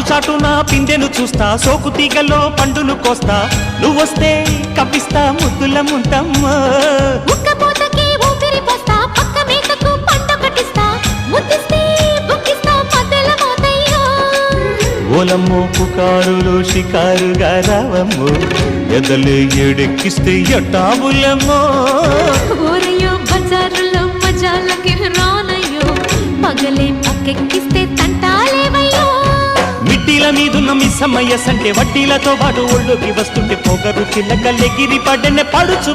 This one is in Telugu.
చాటున పిందెను చూస్తా సోకు తీగలో పండును కోస్తా. నువ్వొస్తే కప్పిస్తా ముద్దుల ముంతమ్మో. ఓలమ్మో పుకారులో షికారుగా రావమ్మో ఎదలు ఎడెక్కిస్తే ఎట్టాబులమ్మో ఊరయ్యో బజారులో మజాలకి రానయ్యో పగలే పక్కెక్కిస్తే మీదున్న మిస్సమ్మయ్య సంటే వడ్డీలతో పాటు ఒళ్ళుకి వస్తుంటే పొగరు చిల్లకల్లెగిరి పడ్డనే పడుచు